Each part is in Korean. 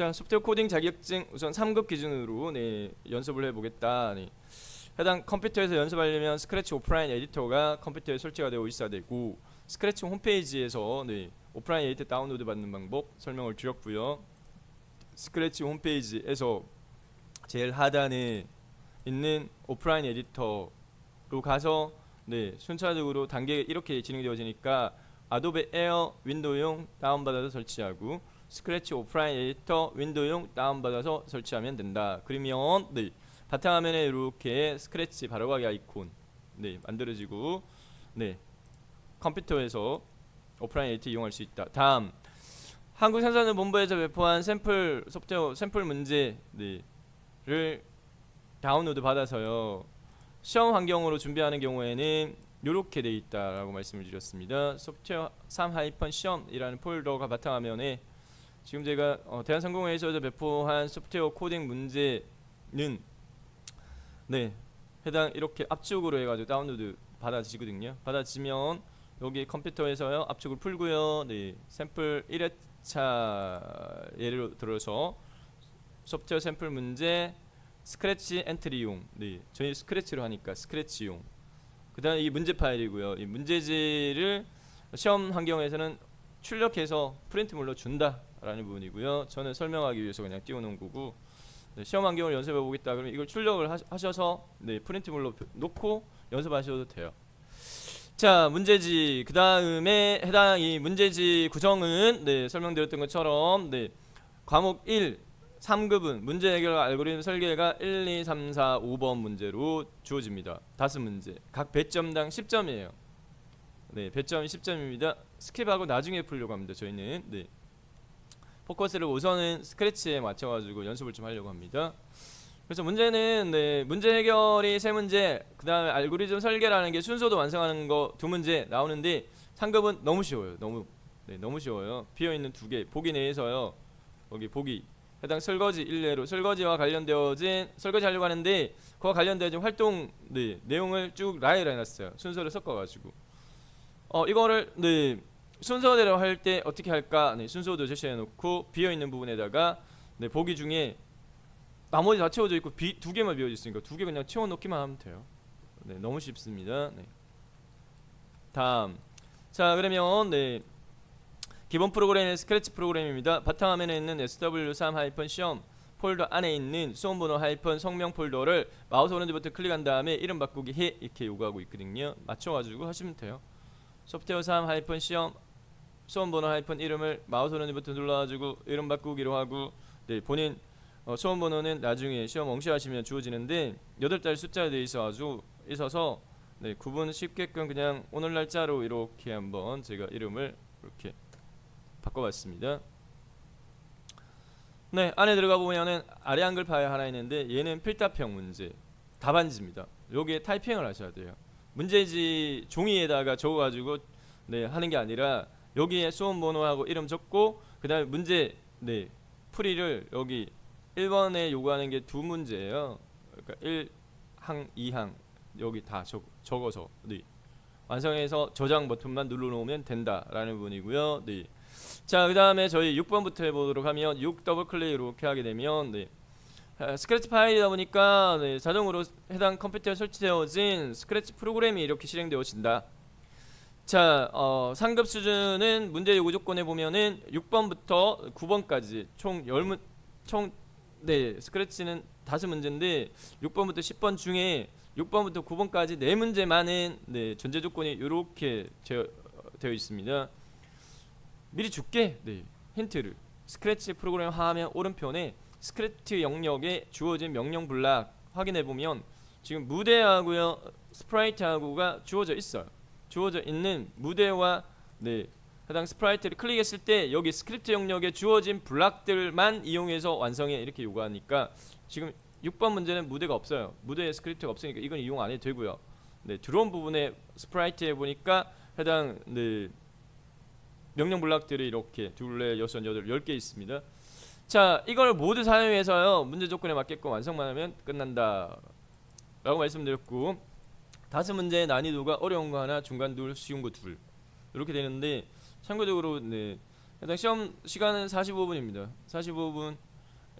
자, 소프트웨어 코딩 자격증 우선 3급 기준으로 네, 연습을 해 보겠다. 네. 해당 컴퓨터에서 연습하려면 스크래치 오프라인 에디터가 컴퓨터에 설치가 되어 있어야 되고 스크래치 홈페이지에서 네, 오프라인 에디터 다운로드 받는 방법 설명을 드렸고요. 스크래치 홈페이지에서 제일 하단에 있는 오프라인 에디터로 가서 네, 순차적으로 단계 이렇게 진행되어지니까 아도be 에어 윈도우용 다운받아서 설치하고 스크래치 오프라인 에디터 윈도우용 다운받아서 설치하면 된다. 그러면 네, 바탕화면에 이렇게 스크래치 바로가기 아이콘 네, 만들어지고 네, 컴퓨터에서 오프라인 에디터 이용할 수 있다. 다음 한국 생산본부에서 배포한 샘플 소프트웨어 샘플 문제를 다운로드 받아서요. 시험 환경으로 준비하는 경우에는 이렇게 돼 있다라고 말씀을 드렸습니다. 소프트웨어 3 하이펀 시험이라는 폴더가 바탕화면에 지금 제가 어, 대한상공회에서 배포한 소프트웨어 코딩 문제는 네 해당 이렇게 압축으로 해가지고 다운로드 받아지거든요. 받아지면 여기 컴퓨터에서요 압축을 풀고요. 네 샘플 1회차 예를 들어서 소프트웨어 샘플 문제 스크래치 엔트리용 네 저희 스크래치로 하니까 스크래치용 그다음 이 문제 파일이고요. 이 문제지를 시험 환경에서는 출력해서 프린트물로 준다 라는 부분이고요. 저는 설명하기 위해서 그냥 띄워놓은 거고 네, 시험 환경을 연습해 보겠다 그러면 이걸 출력을 하, 하셔서 네, 프린트물로 표- 놓고 연습하셔도 돼요. 자 문제지 그 다음에 해당 이 문제지 구성은 네, 설명드렸던 것처럼 네, 과목 1 3급은 문제 해결 알고리즘 설계가 1, 2, 3, 4, 5번 문제로 주어집니다. 다섯 문제. 각 배점당 10점이에요. 네, 배점이 10점입니다. 스킵하고 나중에 풀려고 합니다. 저희는 네. 포커스를 우선은 스크래치에 맞춰가지고 연습을 좀 하려고 합니다. 그래서 문제는 네, 문제 해결이 세 문제, 그 다음에 알고리즘 설계라는 게 순서도 완성하는 거 두 문제 나오는데 상급은 너무 쉬워요. 너무 네, 너무 쉬워요. 비어 있는 두 개, 보기 내에서요. 거기 보기 해당 설거지 일례로 설거지와 관련되어진 설거지 하려고 하는데 그와 관련되어진 활동 네, 내용을 쭉 라이를 해놨어요. 순서를 섞어가지고 어 이거를 네 순서대로 할 때 어떻게 할까? 네, 순서도 제시해 놓고 비어 있는 부분에다가 네, 보기 중에 나머지 다 채워져 있고 비, 두 개만 비어져 있으니까 두 개 그냥 채워놓기만 하면 돼요. 네, 너무 쉽습니다. 네. 다음 자 그러면 네 기본 프로그램은 스크래치 프로그램입니다. 바탕화면에 있는 SW3 시험 폴더 안에 있는 수험 번호 하이픈 성명 폴더를 마우스 오른쪽 버튼 클릭한 다음에 이름 바꾸기 해 이렇게 요구하고 있거든요. 맞춰 가지고 하시면 돼요. 소프트웨어 3 하이픈 시험 수험번호 하이픈 이름을 마우스 오른쪽 버튼 눌러가지고 이름 바꾸기로 하고 네 본인 어, 수험번호는 나중에 시험 응시하시면 주어지는데 여덟 달 숫자로 되어 있어가지고 있어서 네 구분 쉽게끔 그냥 오늘 날짜로 이렇게 한번 제가 이름을 이렇게 바꿔봤습니다. 네 안에 들어가 보면은 아래 한글 파일 하나 있는데 얘는 필답형 문제 답안지입니다. 여기에 타이핑을 하셔야 돼요. 문제지 종이에다가 적어가지고 네 하는 게 아니라 여기에 수험 번호하고 이름 적고 그다음에 문제 네 풀이를 여기 1번에 요구하는 게 두 문제예요. 그러니까 1항, 2항 여기 다 적, 적어서 네. 완성해서 저장 버튼만 눌러놓으면 된다라는 부분이고요. 네. 자, 그 다음에 저희 6번부터 해보도록 하면 6 더블 클릭 이렇게 하게 되면 네. 아, 스크래치 파일이다 보니까 네, 자동으로 해당 컴퓨터에 설치되어진 스크래치 프로그램이 이렇게 실행되어진다. 자, 어, 상급 수준은 문제 요구 조건에 보면은 6번부터 9번까지 총 10문 총 네, 스크래치는 다섯 문제인데 6번부터 10번 중에 6번부터 9번까지 네 문제만은 네, 전제 조건이 이렇게 되어, 되어 있습니다. 미리 줄게. 네. 힌트를. 스크래치 프로그램 화면 오른편에 스크립트 영역에 주어진 명령 블락 확인해 보면 지금 무대하고요 스프라이트하고가 주어져 있어요. 주어져 있는 무대와 네 해당 스프라이트를 클릭했을 때 여기 스크립트 영역에 주어진 블락들만 이용해서 완성해 이렇게 요구하니까 지금 6번 문제는 무대가 없어요. 무대에 스크립트가 없으니까 이건 이용 안 해도 되고요. 네 들어온 부분에 스프라이트에 보니까 해당 네 명령 블락들이 이렇게 둘레 여섯 여덟 열 개 있습니다. 자 이걸 모두 사용해서요 문제 조건에 맞게끔 완성만 하면 끝난다 라고 말씀드렸고 다섯 문제의 난이도가 어려운 거 하나 중간 둘 쉬운 거 둘 이렇게 되는데 참고적으로 네 해당 시험 시간은 45분입니다 45분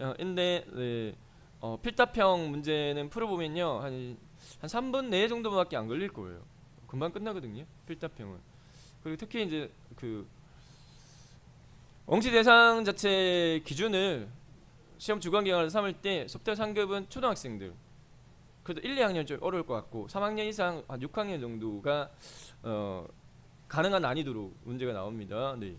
어, 인데 네, 어, 필답형 문제는 풀어 보면요 한, 한 3분 내에 정도밖에 안 걸릴 거예요. 금방 끝나거든요. 필답형은. 그리고 특히 이제 그 엉치 대상 자체 기준을 시험 주관 기간을 삼을 때 속달 상급은 초등학생들 그래도 1, 2학년 좀 어려울 것 같고 3학년 이상 한 6학년 정도가 어, 가능한 난이도로 문제가 나옵니다. 네.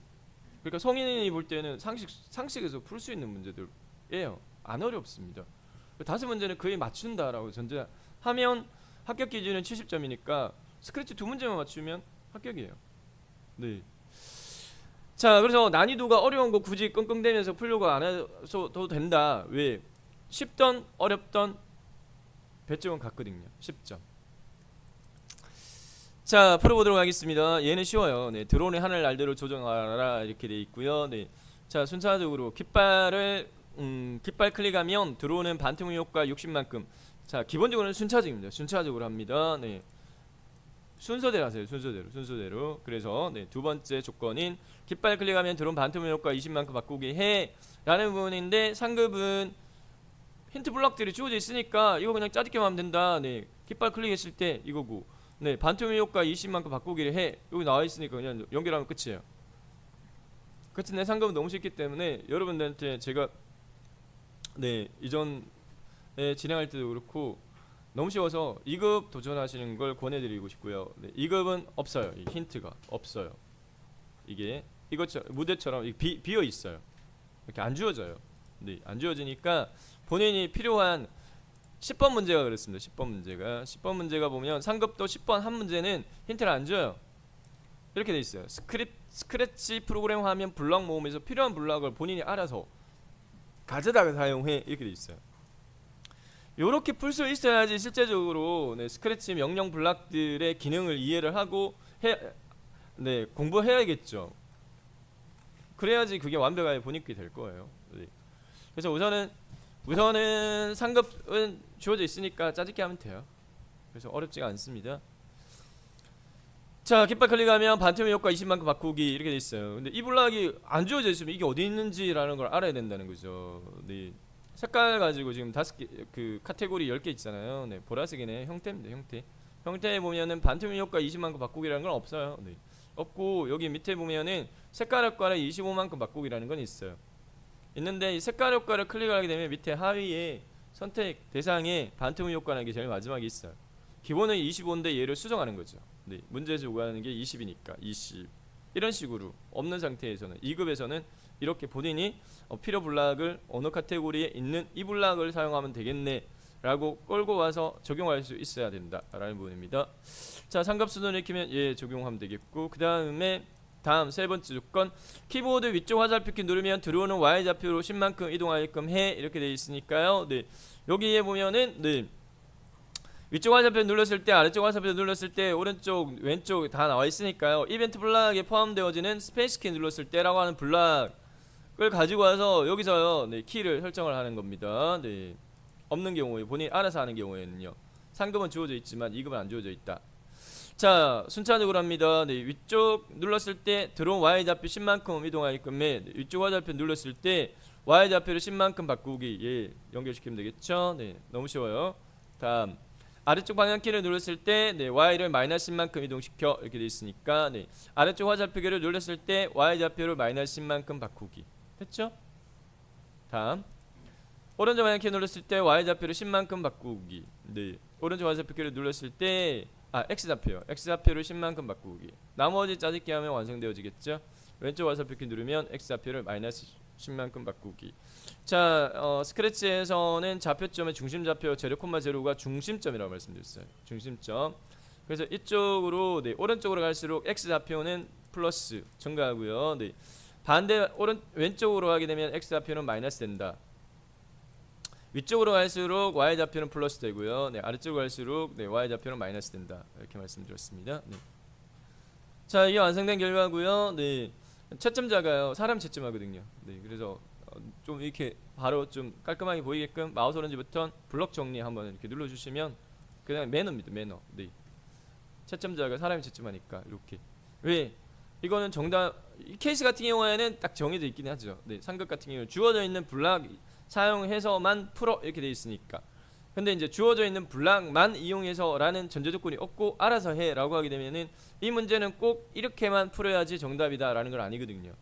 그러니까 성인이 볼 때는 상식 상식에서 풀 수 있는 문제들이에요. 안 어렵습니다. 그 다섯 문제는 거의 맞춘다라고 전제하면 합격 기준은 70점이니까 스크래치 두 문제만 맞추면 합격이에요. 네. 자, 그래서 난이도가 어려운 거 굳이 끙끙대면서 풀려고 안 해서도 된다. 왜? 쉽던 어렵던 배점은 같거든요. 10점. 자, 풀어보도록 하겠습니다. 얘는 쉬워요. 네, 드론의 하늘 날대로 조정하라 이렇게 돼 있고요. 네, 자 순차적으로 깃발을 음, 깃발 클릭하면 들어오는 반틈 효과 60만큼. 자, 기본적으로는 순차적입니다. 순차적으로 합니다. 네. 순서대로 하세요. 순서대로. 순서대로. 그래서 네, 두 번째 조건인 깃발 클릭하면 들어온 반틈 효과 20만큼 바꾸기 해 라는 부분인데 상급은 힌트 블럭들이 주어져 있으니까 이거 그냥 짜집기만 하면 된다. 네. 깃발 클릭했을 때 이거고. 네. 반틈 효과 20만큼 바꾸기를 해. 여기 나와 있으니까 그냥 연결하면 끝이에요. 그렇지 내 상급은 너무 쉽기 때문에 여러분들한테 제가 네 이전에 진행할 때도 그렇고 너무 쉬워서 2급 도전하시는 걸 권해드리고 싶고요. 네, 2급은 없어요. 이 힌트가 없어요. 이게 이것처럼 무대처럼 이 비, 비어 있어요. 이렇게 안 주어져요. 네, 안 주어지니까 본인이 필요한 10번 문제가 그렇습니다. 10번 문제가 10번 문제가 보면 상급도 10번 한 문제는 힌트를 안 줘요. 이렇게 돼 있어요. 스크립 스크래치 프로그램 화면 블럭 모음에서 필요한 블럭을 본인이 알아서 가져다가 사용해 이렇게 돼 있어요. 요렇게 풀 수 있어야지 실제적으로 네, 스크래치 명령 블럭들의 기능을 이해를 하고 해, 네, 공부해야겠죠. 그래야지 그게 완벽하게 본인께 될 거예요. 네. 그래서 우선은 우선은 상급은 주어져 있으니까 짜집기 하면 돼요. 그래서 어렵지가 않습니다. 자 깃발 클릭하면 반틈의 효과 20만큼 바꾸기 이렇게 돼 있어요. 근데 이 블락이 안 주어져 있으면 이게 어디 있는지라는 걸 알아야 된다는 거죠. 네. 색깔 가지고 지금 다섯 개 그 카테고리 10개 있잖아요. 네. 보라색이네. 형태입니다. 형태. 형태에 보면은 반틈의 효과 20만큼 바꾸기라는 건 없어요. 네. 없고 여기 밑에 보면은 색깔 효과를 25만큼 바꾸기라는 건 있어요. 있는데 이 색깔 효과를 클릭하게 되면 밑에 하위에 선택 대상에 반틈의 효과라는 게 제일 마지막에 있어요. 기본은 25인데 얘를 수정하는 거죠. 네, 문제에서 요구하는 게 20이니까 20 이런 식으로 없는 상태에서는 2급에서는 이렇게 본인이 어, 필요 블락을 어느 카테고리에 있는 이 블락을 사용하면 되겠네 라고 끌고 와서 적용할 수 있어야 된다 라는 부분입니다. 자, 상급 수준을 익히면 예 적용하면 되겠고 그 다음에 다음 세 번째 조건. 키보드 위쪽 화살표키 누르면 들어오는 Y 좌표로 10만큼 이동하게끔 해. 이렇게 되어 있으니까요. 네. 여기에 보면은 네. 위쪽 화살표 눌렀을 때 아래쪽 화살표 눌렀을 때 오른쪽 왼쪽 다 나와 있으니까요. 이벤트 블락에 포함되어지는 스페이스 키 눌렀을 때라고 하는 블락을 가지고 와서 여기서요 네, 키를 설정을 하는 겁니다. 네. 없는 경우에 본인이 알아서 하는 경우에는요. 상금은 주어져 있지만 이금은 안 주어져 있다 자 순차적으로 합니다. 네 위쪽 눌렀을 때 들어온 Y 좌표 10만큼 이동하게끔 해 네, 위쪽 화살표 눌렀을 때 Y 좌표를 10만큼 바꾸기 예 연결시키면 되겠죠? 네 너무 쉬워요. 다음 아래쪽 방향키를 눌렀을 때 네, y를 마이너스 10만큼 이동시켜 이렇게 돼 있으니까 네, 아래쪽 화살표기를 눌렀을 때 y 좌표를 마이너스 10만큼 바꾸기. 됐죠? 다음 오른쪽 방향키 눌렀을 때 y 좌표를 10만큼 바꾸기. 네, 오른쪽 화살표기를 눌렀을 때 아, x 좌표요. x 좌표를 10만큼 바꾸기. 나머지 짜집기 하면 완성되어지겠죠? 왼쪽 화살표키 누르면 x 좌표를 마이너스 10만큼 바꾸기. 자, 어, 스크래치에서는 좌표점의 중심 좌표 제로 콤마 제로가 중심점이라고 말씀드렸어요. 중심점. 그래서 이쪽으로 네, 오른쪽으로 갈수록 x 좌표는 플러스 증가하고요. 네. 반대 오른 왼쪽으로 하게 되면 x 좌표는 마이너스 된다. 위쪽으로 갈수록 y 좌표는 플러스 되고요. 네, 아래쪽으로 갈수록 네, y 좌표는 마이너스 된다. 이렇게 말씀드렸습니다. 네. 자, 이게 완성된 결과고요. 네. 채점자가요. 사람 채점하거든요. 네. 그래서 어, 좀 이렇게 바로 좀 깔끔하게 보이게끔 마우스 오른지부터 블럭 정리 한번 이렇게 눌러 주시면 그냥 매너입니다. 매너. 네. 채점자가 사람이 채점하니까 이렇게 왜 이거는 정답 이 케이스 같은 경우에는 딱 정해져 있긴 하죠. 네, 상급 같은 경우 주어져 있는 블락 사용해서만 풀어 이렇게 돼 있으니까. 근데 이제 주어져 있는 블락만 이용해서라는 전제 조건이 없고 알아서 해라고 하게 되면은 이 문제는 꼭 이렇게만 풀어야지 정답이다라는 걸 아니거든요.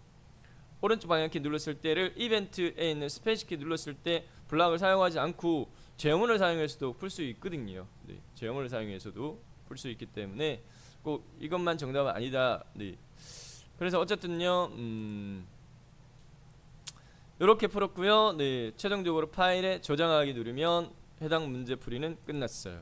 오른쪽 방향키 눌렀을 때를 이벤트에 있는 스페이스 키 눌렀을 때 블락을 사용하지 않고 제어문을 사용해서도 풀 수 있거든요. 네, 제어문을 사용해서도 풀 수 있기 때문에 꼭 이것만 정답은 아니다. 네. 그래서 어쨌든요. 음, 이렇게 풀었고요. 네, 최종적으로 파일에 저장하기 누르면 해당 문제 풀이는 끝났어요.